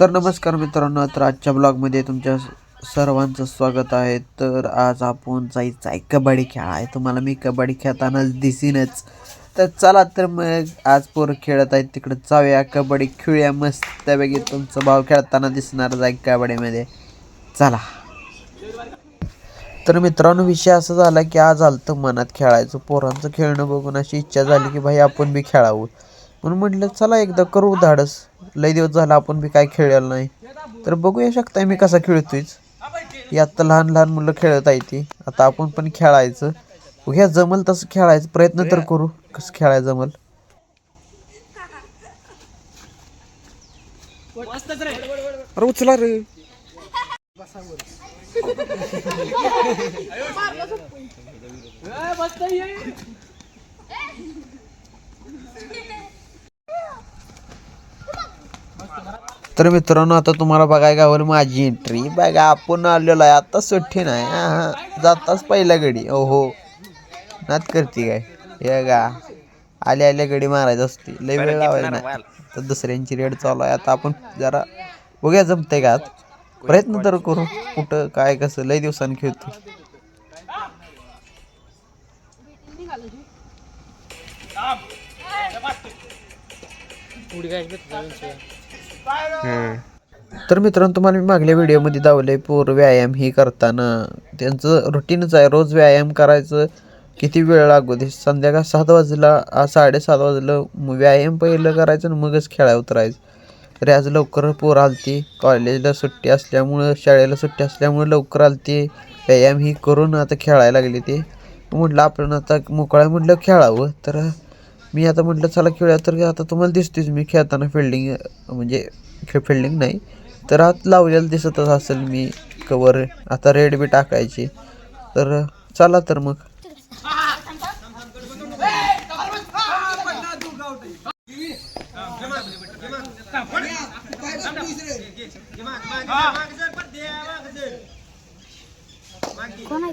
तर नमस्कार मित्रांनो तर आजच्या ब्लॉगमध्ये तुमच्या सर्वांचं स्वागत आहे. तर आज आपण जायचं आहे कबड्डी खेळ आहे तुम्हाला मी कबड्डी खेळतानाच दिसीनच. तर चला तर मग आज पोरं खेळत आहेत तिकडे जाऊया. कबड्डी खेळूया मस्त त्यापैकी तुमचा भाव खेळताना दिसणार आहे कबड्डीमध्ये. चला. तर मित्रांनो विषय असा झाला की आज आलतं मनात खेळायचं. पोरांचं खेळणं बघून अशी इच्छा झाली की भाई आपण बी खेळावं. म्हणून म्हटलं चला एकदा करू धाडस. लय दिवस झाला आपण बी काय खेळलेलं नाही. तर बघूया शकताय मी कसा खेळतोयच. ही आत्ता लहान लहान मुलं खेळत आहे ती. आता आपण पण खेळायचं. उघ्या जमल तसं खेळायचं. प्रयत्न तर करू. कसं खेळायचं जमल. अरे उचला रे. तर मित्रांनो आता तुम्हाला बघाय गावाला माझी एंट्री बघा आपण आलेलो आहे. आता सुट्टी नाही. हा जाताच पहिल्या गडी. ओहो. नात करते काय? हे गा आल्या आल्या गडी मारायची असते. लय वेळ लावायला नाही. तर दुसऱ्यांची रेड चालू आहे. आता आपण जरा बघूया जमतंय का आत. प्रयत्न तर करू. कुठं काय कसं. लय दिवसांनी खेळतो. तर मित्रांनो तुम्हाला मी मागल्या व्हिडिओमध्ये दावले पोर व्यायाम ही करताना. त्यांचं रुटीनच आहे रोज व्यायाम करायचं किती वेळ लागू दे. संध्याकाळ सात वाजला साडेसात वाजलं व्यायाम पहिलं करायचं आणि मगच खेळायला उतरायचं. तरी आज लवकर पोर आलती कॉलेजला सुट्टी असल्यामुळं शाळेला सुट्टी असल्यामुळं लवकर आलती. व्यायाम ही करून आता खेळायला लागली ते. म्हटलं आपण आता मोकळा म्हटलं खेळावं. तर मी आता म्हटलं चला खेळूया. तर आता तुम्हाला दिसतेच मी खेळताना फिल्डिंग म्हणजे खेळ फिल्डिंग नाही तर आत लावलेलं दिसतच असेल मी कवर आता रेड बी टाकायची. तर चला तर मग. कोण आहे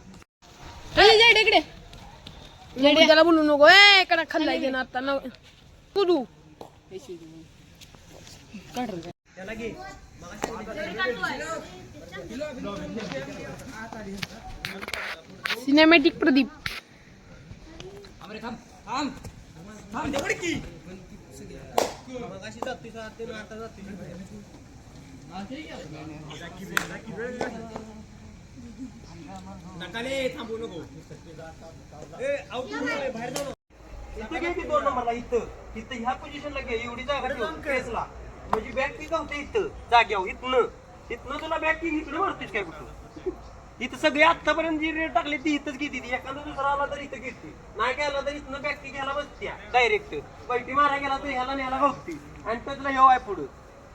त्याला बोलू नको. ए कडा खाल्लाय दे ना आता. न कुदू सिनेमॅटिक प्रदीप. इथं घे की दोन नंबरला इथं. इथं ह्या पोझिशनला घे एवढी जागा ठेव म्हणजे बॅग ती होते इथं. जाग्यावर इथनं. इथनं तुला बॅग ती इकडे काय कुठं? इथं सगळे आतापर्यंत जी रेट टाकली ती इथंच घेते ती. एखादा दुसरा आला तर इथं घेते. नाही गेला तर इथनं बॅग ती घ्यायला बसत्या डायरेक्ट पैठी मारा गेला तर ह्याला न्यायला घावती. आणि त्यातला ह्यो आहे पुढं.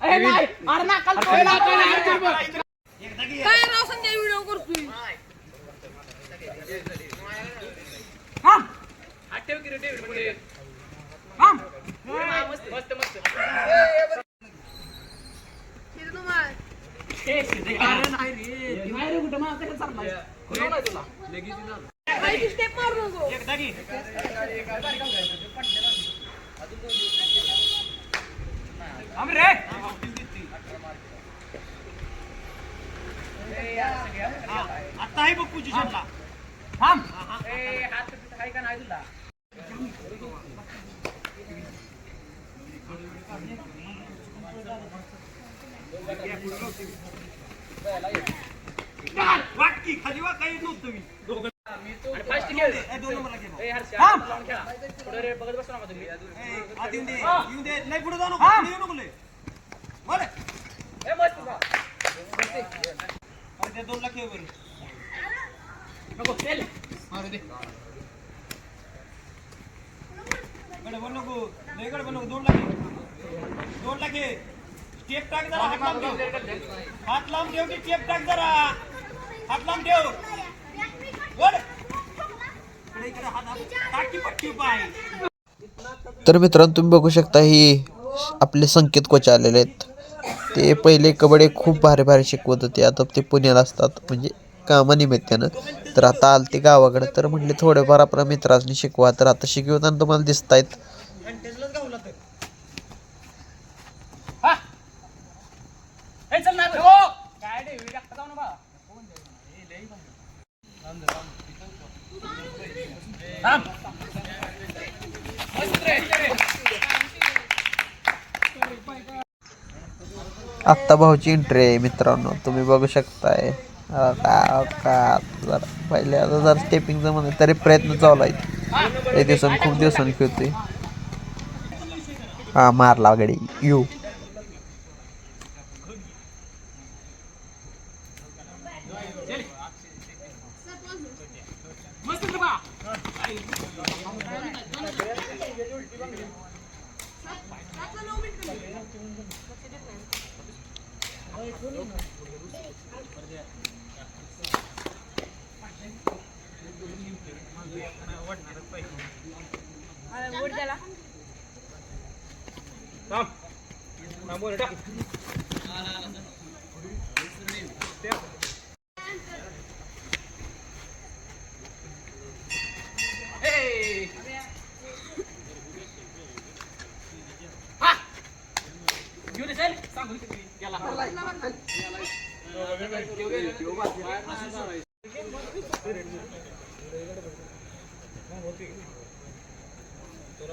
माग असल्या आणि त्यातला- काय राव संजय व्हिडिओ करतोय स्टेप रे हा, आता आहे बघ पोझिशनला थांब. वाटकी खाली वा काही नव्हतं मी. दोघं ए, दोन नंबरला. थांब. ए, आत येऊन दे येऊन दे. नाही पुढे जाऊ नको पुढे येऊ नको लय. वर. अरे, ते दोन लाख आहे बरं. गडबड नको. लय गडबड नको. दोन दोन टाक. जरा. हात लांब ठेव. हात लांब ठेव की टाक जरा. हात लांब ठेव. वर. इकडे इकडे हात हात टाक की पट्टी पाय तर मित्रांनो तुम्ही बघू शकता ही आपले संकेत कोच आलेले आहेत. ते पहिले कबड्डी खूप भारी भारी शिकवत होते. आता ते पुण्याला असतात. म्हणजे कामानिमित्तानं. तर आता आलते गावाकडे तर म्हटले थोडेफार आपल्या मित्रांनी शिकवा. तर आता शिकवताना तुम्हाला दिसत आहेत आत्ता भाऊची एंट्री आहे मित्रांनो. तुम्ही बघू शकताय. का का जरा पहिले आता जर स्टेपिंगचं म्हणलं तरी प्रयत्न चालू आहेत एक दिवसांनी खूप दिवसांनी खेळतोय. हा मारला गडी. यू. थांब. थांब वर टाक.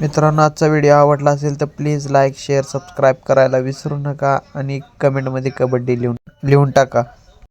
मित्रांनो आजचा व्हिडिओ आवडला असेल तर प्लीज लाईक शेअर सबस्क्राईब करायला विसरू नका आणि कमेंटमध्ये कबड्डी लिहून लिहून टाका.